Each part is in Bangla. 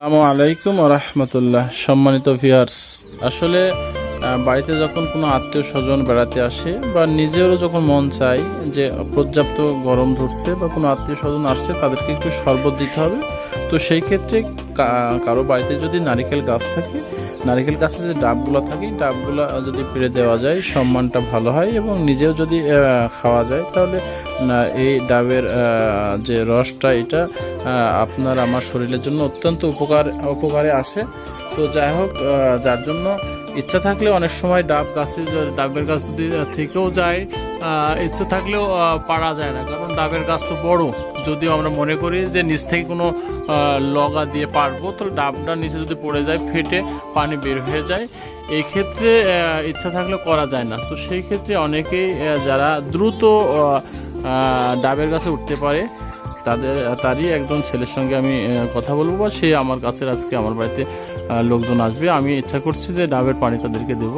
আসসালামু আলাইকুম রহমতুল্লাহ, সম্মানিত ভিউয়ার্স আসলে বাড়িতে যখন কোনো আত্মীয় স্বজন বেড়াতে আসে বা নিজেরও যখন মন চায় যে পর্যাপ্ত গরম ধরছে বা কোনো আত্মীয় স্বজন আসছে, তাদেরকে একটু শরবত দিতে হবে। তো সেই ক্ষেত্রে কারও বাড়িতে যদি নারিকেল গাছ থাকে, নারিকেল গাছের যে ডাবগুলো থাকে ডাবগুলো যদি পেরে দেওয়া যায়, সম্মানটা ভালো হয় এবং নিজেও যদি খাওয়া যায়, তাহলে এই ডাবের যে রসটা, এটা আপনার আমার শরীরের জন্য অত্যন্ত উপকার, উপকারে আসে। তো যাই হোক যার জন্য ইচ্ছা থাকলে অনেক সময় ডাব গাছে, ডাবের গাছ যদি থেকেও যায় ইচ্ছা থাকলেও পারা যায় না। কারণ ডাবের গাছ তো বড়। যদিও আমরা মনে করি যে নিচ থেকে কোনো লগা দিয়ে পারব তো ডাবটা নিচে যদি পড়ে যায়, ফেটে পানি বের হয়ে যায় এই ক্ষেত্রে ইচ্ছা থাকলে করা যায় না। তো সেই ক্ষেত্রে অনেকেই যারা দ্রুত ডাবের গাছে উঠতে পারে। তাদের, তারই একজন ছেলের সঙ্গে আমি কথা বলব বা সে আমার কাছে আজকে আমার বাড়িতে লোকজন আসবে। আমি ইচ্ছা করছি যে ডাবের পানি তাদেরকে দেব।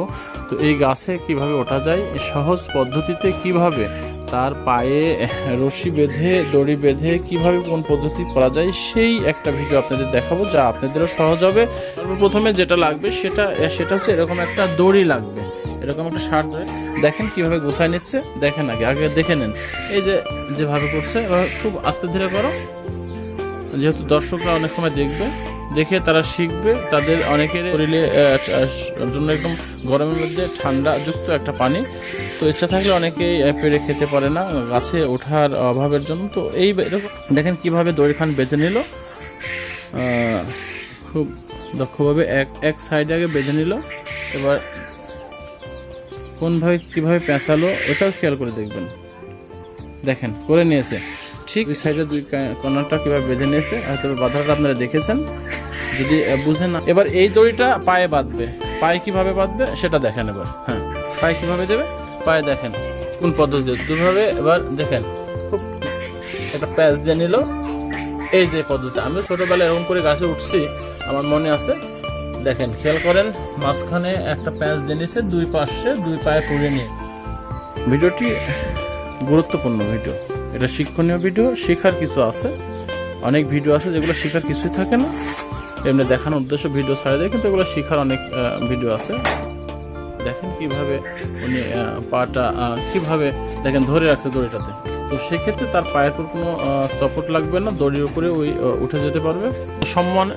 তো এই গাছে কীভাবে ওঠা যায় সহজ পদ্ধতিতে কীভাবে তার পায়ে রশি বেঁধে, দড়ি বেঁধে কীভাবে কোন পদ্ধতি করা যায়, সেই একটা ভিডিও আপনাদের দেখাবো যা আপনাদেরও সহজ হবে। সর্বপ্রথমে যেটা লাগবে সেটা সেটা হচ্ছে এরকম একটা দড়ি লাগবে। এরকম একটা শার্ট দেখেন কীভাবে গোছায় নিচ্ছে, দেখেন আগে আগে দেখে নেন। এই যে, যেভাবে করছে, এবার খুব আস্তে ধীরে করো। যেহেতু দর্শকরা অনেক সময় দেখবে, দেখে তারা শিখবে, তাদের অনেকের শরীরে জন্য একদম গরমের মধ্যে ঠান্ডা যুক্ত একটা পানি। তো ইচ্ছা থাকলে অনেকেই পেরে খেতে পারে না, গাছে ওঠার অভাবের জন্য। তো এই দেখেন কীভাবে দড়িখান বেঁধে নিল। খুব দক্ষভাবে এক এক সাইডে আগে বেঁধে নিল। এবার কোনভাবে কীভাবে পেঁচালো ওটাও খেয়াল করে দেখবেন। দেখেন করে নিয়েছে। ঠিক। দুই সাইডে দুই কর্নারটা কীভাবে বেঁধে নিয়েছে হয়তো বাধাটা আপনারা দেখেছেন। যদি বুঝেন না এবার এই দড়িটা পায়ে বাঁধবে। পায়ে কীভাবে বাঁধবে সেটা দেখেন এবার। হ্যাঁ পায়ে কীভাবে দেবে? পায়ে দেখেন কোন পদ্ধতি দুভাবে এবার দেখেন খুব একটা প্যাচ দিয়ে নিল। এই যে পদ্ধতি আমি ছোটোবেলায় এরকম করে গাছে উঠছি আমার মনে আছে। দেখেন, খেয়াল করেন, মাঝখানে একটা প্যাঁচ দিয়ে দুই পাশে দুই পায়ে পুড়ে নিয়ে। ভিডিওটি গুরুত্বপূর্ণ ভিডিও। এটা শিক্ষণীয় ভিডিও, শেখার কিছু আছে। অনেক ভিডিও আছে যেগুলো শেখার কিছুই থাকে না। এমনি দেখানোর উদ্দেশ্য ভিডিও ছাড়া দেয়, কিন্তু এগুলো শেখার অনেক ভিডিও আছে। দেখেন কীভাবে উনি পাটা কীভাবে দেখেন ধরে রাখছে দড়িটাতে। তো সেক্ষেত্রে তার পায়ের উপর কোনো সাপোর্ট লাগবে না, দড়ির উপরে ওই উঠে যেতে পারবে। সম্মান